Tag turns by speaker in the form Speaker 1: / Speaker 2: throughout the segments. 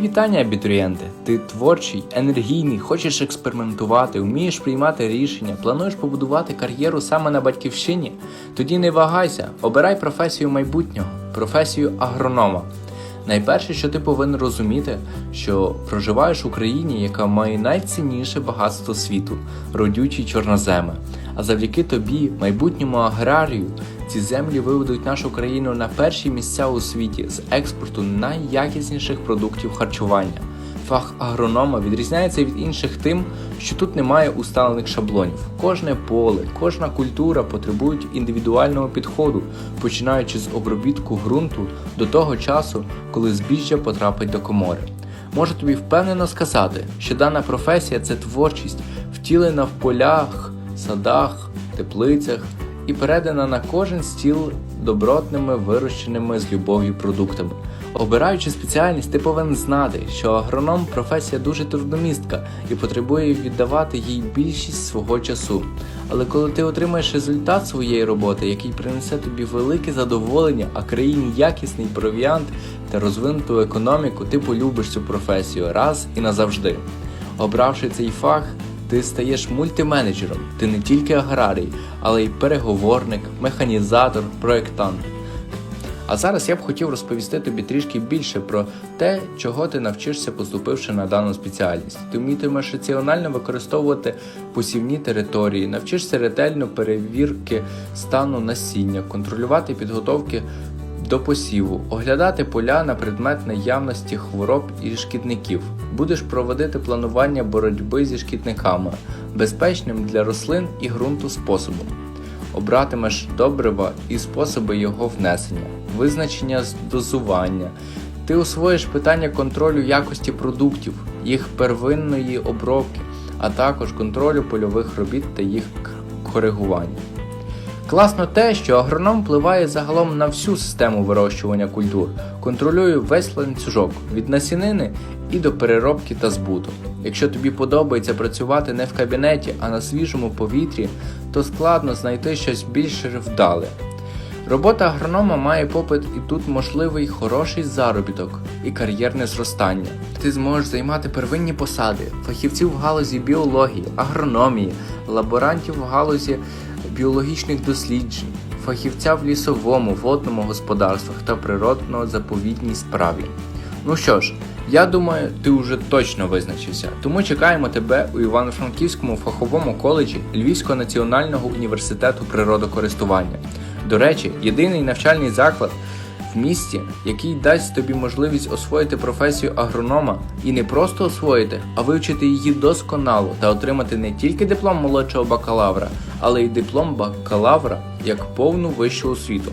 Speaker 1: Вітання, абітурієнти! Ти творчий, енергійний, хочеш експериментувати, вмієш приймати рішення, плануєш побудувати кар'єру саме на батьківщині? Тоді не вагайся, обирай професію майбутнього, професію агронома. Найперше, що ти повинен розуміти, що проживаєш в Україні, яка має найцінніше багатство світу родючі чорноземи. А завдяки тобі, майбутньому аграрію, ці землі виведуть нашу країну на перші місця у світі з експорту найякісніших продуктів харчування. Фах агронома відрізняється від інших тим, що тут немає усталених шаблонів. Кожне поле, кожна культура потребують індивідуального підходу, починаючи з обробітку ґрунту до того часу, коли збіжжя потрапить до комори. Можу тобі впевнено сказати, що дана професія це творчість, втілена в полях, садах, теплицях і передана на кожен стіл добротними вирощеними з любов'ю продуктами. Обираючи спеціальність, ти повинен знати, що агроном професія дуже трудомістка і потребує віддавати їй більшість свого часу. Але коли ти отримаєш результат своєї роботи, який принесе тобі велике задоволення, а країні якісний провіант та розвинуту економіку, ти полюбиш цю професію раз і назавжди. Обравши цей фах, ти стаєш мультименеджером. Ти не тільки аграрій, але й переговорник, механізатор, проєктант. А зараз я б хотів розповісти тобі трішки більше про те, чого ти навчишся, поступивши на дану спеціальність. Ти вмітимеш раціонально використовувати посівні території, навчишся ретельно перевірки стану насіння, контролювати підготовки до посіву, оглядати поля на предмет наявності хвороб і шкідників. Будеш проводити планування боротьби зі шкідниками, безпечним для рослин і ґрунту способом. Обратимеш добрива і способи його внесення, визначення дозування. Ти освоїш питання контролю якості продуктів, їх первинної обробки, а також контролю польових робіт та їх коригування. Класно те, що агроном впливає загалом на всю систему вирощування культур, контролює весь ланцюжок від насінини і до переробки та збуту. Якщо тобі подобається працювати не в кабінеті, а на свіжому повітрі, то складно знайти щось більш вдале. Робота агронома має попит і тут можливий хороший заробіток і кар'єрне зростання. Ти зможеш займати первинні посади, фахівців в галузі біології, агрономії, лаборантів в галузі біологічних досліджень, фахівця в лісовому, водному господарствах та природно-заповідній справі. Ну що ж, я думаю, ти вже точно визначився. Тому чекаємо тебе у Івано-Франківському фаховому коледжі Львівського національного університету природокористування. До речі, єдиний навчальний заклад в місті, який дасть тобі можливість освоїти професію агронома і не просто освоїти, а вивчити її досконало та отримати не тільки диплом молодшого бакалавра, але й диплом бакалавра як повну вищу освіту.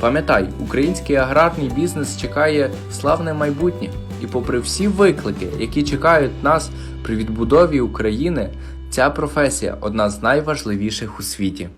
Speaker 1: Пам'ятай, український аграрний бізнес чекає славне майбутнє, і попри всі виклики, які чекають нас при відбудові України, ця професія одна з найважливіших у світі.